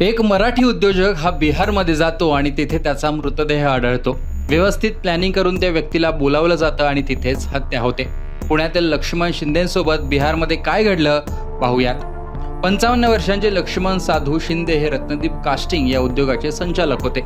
एक मराठी उद्योजक हा बिहारमध्ये जातो आणि तिथे त्याचा मृतदेह आढळतो. व्यवस्थित प्लॅनिंग करून त्या व्यक्तीला बोलावलं जातं आणि तिथेच हत्या होते. पुण्यातील लक्ष्मण शिंदेसोबत बिहारमध्ये काय घडलं पाहूयात. पंचावन्न वर्षांचे लक्ष्मण साधू शिंदे हे रत्नदीप कास्टिंग या उद्योगाचे संचालक होते.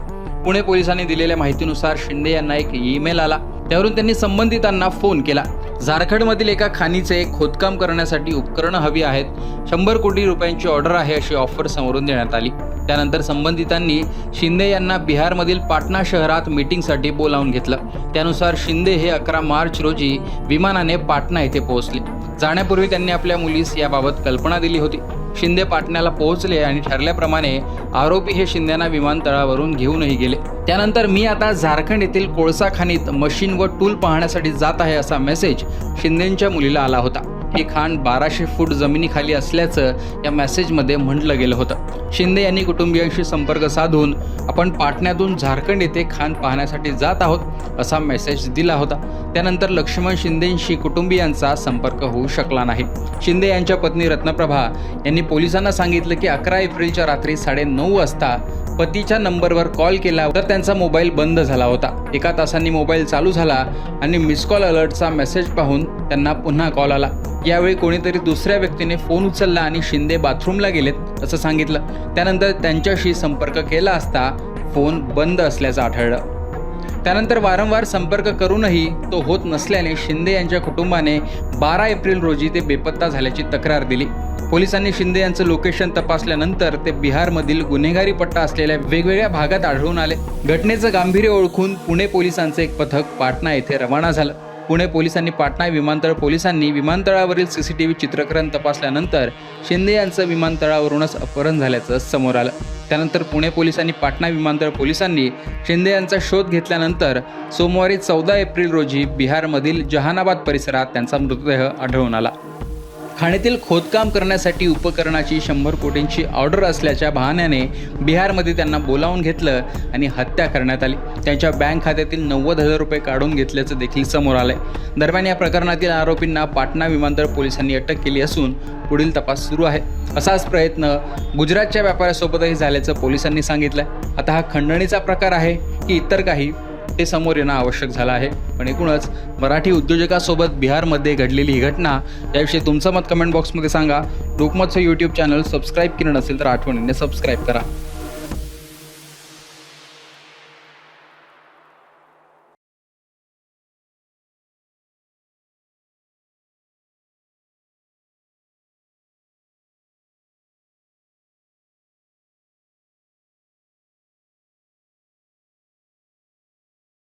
पुणे पोलिसांनी दिलेल्या माहितीनुसार शिंदे यांना एक ईमेल आला. त्यावरून त्यांनी संबंधितांना फोन केला. झारखंडमधील एका खाणीचे खोदकाम करण्यासाठी उपकरणं हवी आहेत. शंभर कोटी रुपयांची ऑर्डर आहे अशी ऑफर समोरून देण्यात आली. त्यानंतर संबंधितांनी शिंदे यांना बिहारमधील पाटणा शहरात मीटिंगसाठी बोलावून घेतलं. त्यानुसार शिंदे हे अकरा मार्च रोजी विमानाने पाटणा येथे पोहोचले. जाण्यापूर्वी त्यांनी आपल्या मुलीस याबाबत कल्पना दिली होती. शिंदे पाटण्याला पोहोचले आणि ठरल्याप्रमाणे आरोपी हे शिंदेना विमानतळावरून घेऊनही गेले. त्यानंतर मी आता झारखंड येथील कोळसा खाणीत मशीन व टूल पाहण्यासाठी जात आहे असा मेसेज शिंदेच्या मुलीला आला होता. ही खाण बाराशे फूट जमिनीखाली असल्याचं या मेसेजमध्ये म्हटलं गेलं होतं. शिंदे यांनी कुटुंबियांशी संपर्क साधून आपण पाटण्यातून झारखंड येथे खाण पाहण्यासाठी जात आहोत असा मेसेज दिला होता. त्यानंतर लक्ष्मण शिंदेंशी कुटुंबियांचा संपर्क होऊ शकला नाही. शिंदे यांच्या पत्नी रत्नप्रभा यांनी पोलिसांना सांगितलं की अकरा एप्रिलच्या रात्री साडेनऊ वाजता पतीच्या नंबरवर कॉल केला तर त्यांचा मोबाईल बंद झाला होता. एका तासांनी मोबाईल चालू झाला आणि मिस कॉल अलर्टचा मेसेज पाहून त्यांना पुन्हा कॉल आला. यावेळी कोणीतरी दुसऱ्या व्यक्तीने फोन उचलला आणि शिंदे बाथरूमला गेलेत असं सांगितलं. त्यानंतर त्यांच्याशी संपर्क केला असता फोन बंद असल्याचं आढळलं. त्यानंतर वारंवार संपर्क करूनही तो होत नसल्याने शिंदे यांच्या कुटुंबाने बारा एप्रिल रोजी ते बेपत्ता झाल्याची तक्रार दिली. पोलिसांनी शिंदे यांचं लोकेशन तपासल्यानंतर ते बिहारमधील गुन्हेगारी पट्टा असलेल्या वेगवेगळ्या भागात आढळून आले. घटनेचं गांभीर्य ओळखून पुणे पोलिसांचं एक पथक पाटणा येथे रवाना झालं. पुणे पोलिसांनी पाटणा विमानतळ पोलिसांनी विमानतळावरील सी सी टी व्ही चित्रकरण तपासल्यानंतर शिंदे यांचं विमानतळावरूनच अपहरण झाल्याचं समोर आलं. त्यानंतर पुणे पोलिसांनी पाटणा विमानतळ पोलिसांनी शिंदे यांचा शोध घेतल्यानंतर सोमवारी चौदा एप्रिल रोजी बिहारमधील जहानाबाद परिसरात त्यांचा मृतदेह आढळून आला. खाणीतील खोदकाम करण्यासाठी उपकरणाची शंभर कोटींची ऑर्डर असल्याच्या बहाण्याने बिहारमध्ये त्यांना बोलावून घेतलं आणि हत्या करण्यात आली. त्यांच्या बँक खात्यातील नव्वद हजार रुपये काढून घेतल्याचं देखील समोर आलंय. दरम्यान या प्रकरणातील आरोपींना पाटणा विमानतळ पोलिसांनी अटक केली असून पुढील तपास सुरू आहे. असाच प्रयत्न गुजरातच्या व्यापाऱ्यासोबतही झाल्याचं पोलिसांनी सांगितलंय. आता हा खंडणीचा प्रकार आहे की इतर काही ते समोर येणं आवश्यक झालं आहे. पण एकूणच मराठी उद्योजकासोबत बिहारमध्ये घडलेली ही घटना याविषयी तुमचं मत कमेंट बॉक्समध्ये सांगा. लोकमतचं यूट्यूब चॅनल सबस्क्राईब केलं नसेल तर आठवणीने सबस्क्राईब करा.